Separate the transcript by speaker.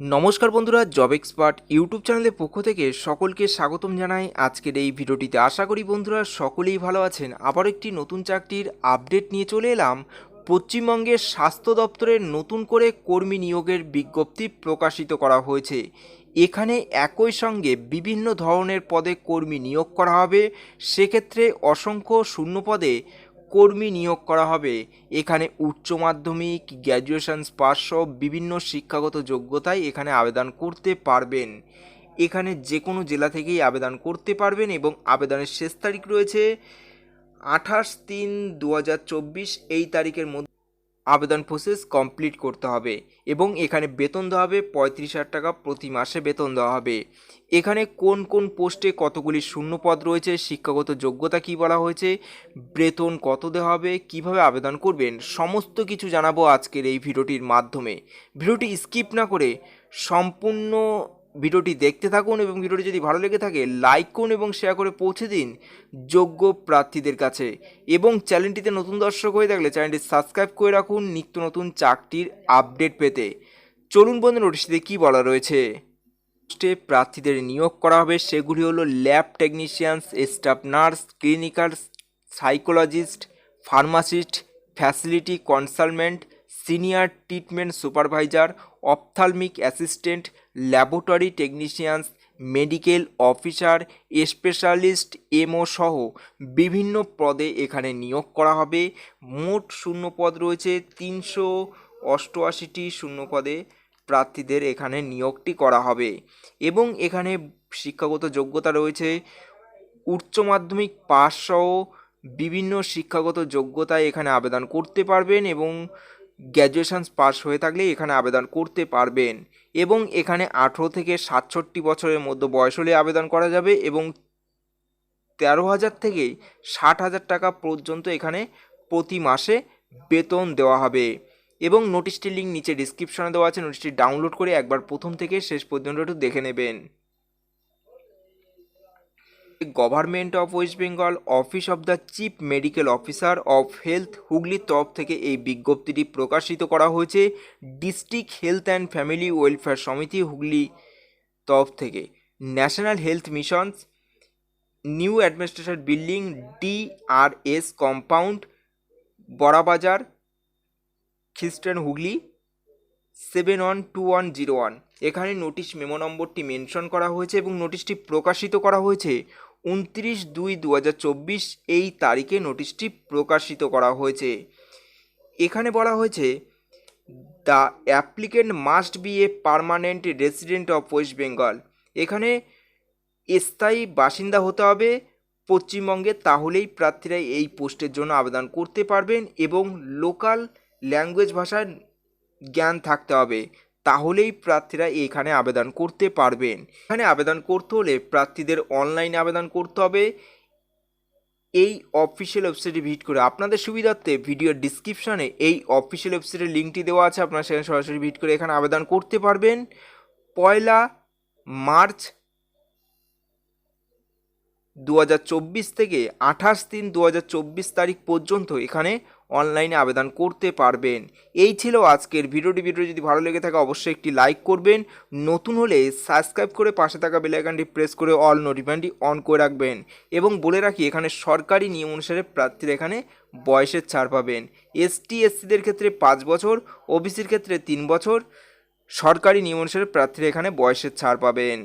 Speaker 1: নমস্কার বন্ধুরা job expert YouTube চ্যানেলের পক্ষ থেকে সকলকে স্বাগতম জানাই। আজকের এই ভিডিওটিতে আশা করি বন্ধুরা সকলেই ভালো আছেন। আবার একটি নতুন চাকরির আপডেট নিয়ে চলে এলাম। পশ্চিমবঙ্গের স্বাস্থ্য দপ্তরের নতুন করে কর্মী নিয়োগের বিজ্ঞপ্তি প্রকাশিত করা হয়েছে। এখানে একই সঙ্গে বিভিন্ন ধরনের পদে কর্মী নিয়োগ করা হবে। সেক্ষেত্রে অসংখ্য শূন্য পদে কর্মী নিয়োগ করা হবে। এখানে উচ্চ মাধ্যমিক গ্র্যাজুয়েশন পাস বিভিন্ন শিক্ষাগত যোগ্যতায় এখানে আবেদন করতে পারবেন। এখানে যে কোনো জেলা থেকেই আবেদন করতে পারবেন এবং আবেদনের শেষ তারিখ রয়েছে আঠাশ তিন দু এই তারিখের মধ্যে আবেদন প্রসেস কমপ্লিট করতে হবে এবং এখানে বেতন দেওয়া হবে পঁয়ত্রিশ হাজার টাকা প্রতি মাসে বেতন দেওয়া হবে। এখানে কোন কোন পোস্টে কতগুলি শূন্য পদ রয়েছে, শিক্ষাগত যোগ্যতা কি বলা হয়েছে, বেতন কত দেওয়া হবে, কীভাবে আবেদন করবেন, সমস্ত কিছু জানাব আজকের এই ভিডিওটির মাধ্যমে। ভিডিওটি স্কিপ না করে সম্পূর্ণ ভিডিওটি দেখতে থাকুন এবং ভিডিওটি যদি ভালো লেগে থাকে লাইক করুন এবং শেয়ার করে পৌঁছে দিন যোগ্য প্রার্থীদের কাছে। এবং চ্যানেলটিতে নতুন দর্শক হয়ে থাকলে চ্যানেলটি সাবস্ক্রাইব করে রাখুন নিত্য নতুন চাকরির আপডেট পেতে। চলুন বন্ধু নোটিশটিতে কী বলা রয়েছে? পোস্টে প্রার্থীদের নিয়োগ করা হবে, সেগুলি হলো lab technicians staff nurse clinical psychologist pharmacist facility consultant senior treatment supervisor ophthalmic assistant, laboratory technicians medical officer, specialist, MO সহ বিভিন্ন পদে এখানে নিয়োগ করা হবে। মোট শূন্য পদ রয়েছে তিনশো অষ্টআশিটি শূন্য পদে প্রার্থীদের এখানে নিয়োগটি করা হবে এবং এখানে শিক্ষাগত যোগ্যতা রয়েছে। উচ্চ মাধ্যমিক পাস সহ বিভিন্ন শিক্ষাগত যোগ্যতায় এখানে আবেদন করতে পারবেন এবং গ্র্যাজুয়েশন পাস হয়ে থাকলে এখানে আবেদন করতে পারবেন এবং এখানে আঠেরো থেকে সাতষট্টি বছরের মধ্যে বয়স হলে আবেদন করা যাবে এবং তেরো হাজার থেকে ষাট হাজার টাকা পর্যন্ত এখানে প্রতি মাসে বেতন দেওয়া হবে এবং নোটিশটির লিঙ্ক নিচে ডিসক্রিপশনে দেওয়া আছে, নোটিশটি ডাউনলোড করে একবার প্রথম থেকে শেষ পর্যন্ত একটু দেখে নেবেন। Government of West Bengal, office of the chief medical officer of health হুগলির তরফ থেকে এই বিজ্ঞপ্তিটি প্রকাশিত করা হয়েছে district health and family welfare সমিতি হুগলি তরফ থেকে। National health missions, new administration building, DRS compound, Barabazar, খ্রিস্টান Hooghly, seven one two one zero one. এখানে নোটিশ মেমো নম্বরটি মেনশন করা হয়েছে এবং নোটিশটি প্রকাশিত করা হয়েছে। উনত্রিশ দুই দু এই তারিখে নোটিশটি প্রকাশিত করা হয়েছে। এখানে বলা হয়েছে, the applicant must be a permanent resident of West Bengal. এখানে স্থায়ী বাসিন্দা হতে হবে পশ্চিমবঙ্গে, তাহলেই প্রার্থীরা এই পোস্টের জন্য আবেদন করতে পারবেন এবং লোকাল ল্যাঙ্গুয়েজ ভাষার জ্ঞান থাকতে হবে। তাহলেই প্রার্থীরা এখানে আবেদন করতে পারবেন। এখানে আবেদন করতে হলে প্রার্থীদের অনলাইনে আবেদন করতে হবে। এই অফিসিয়াল ওয়েবসাইটে ভিজিট করে আপনাদের সুবিধার্থে ভিডিওর ডিসক্রিপশানে এই অফিসিয়াল ওয়েবসাইটের লিঙ্কটি দেওয়া আছে। আপনারা সেখানে সরাসরি ভিজিট করে এখানে আবেদন করতে পারবেন। পয়লা মার্চ দু হাজার চব্বিশ থেকে আঠাশ তিন দু তারিখ পর্যন্ত এখানে অনলাইনে আবেদন করতে পারবেন। এই ছিল আজকের ভিডিওটি। ভিডিও যদি ভালো লেগে থাকে, অবশ্যই একটি লাইক করবেন। নতুন হলে সাবস্ক্রাইব করে পাশে থাকা বেলাইকানটি প্রেস করে অল নোটিফিকেশনটি অন করে রাখবেন এবং বলে রাখি, এখানে সরকারি নিয়ম অনুসারে প্রার্থীরা এখানে বয়সের ছাড় পাবেন। এসটি, এসসিদের ক্ষেত্রে পাঁচ বছর, ওবিসির ক্ষেত্রে তিন বছর, সরকারি নিয়ম অনুসারে প্রার্থীরা এখানে বয়সের ছাড় পাবেন।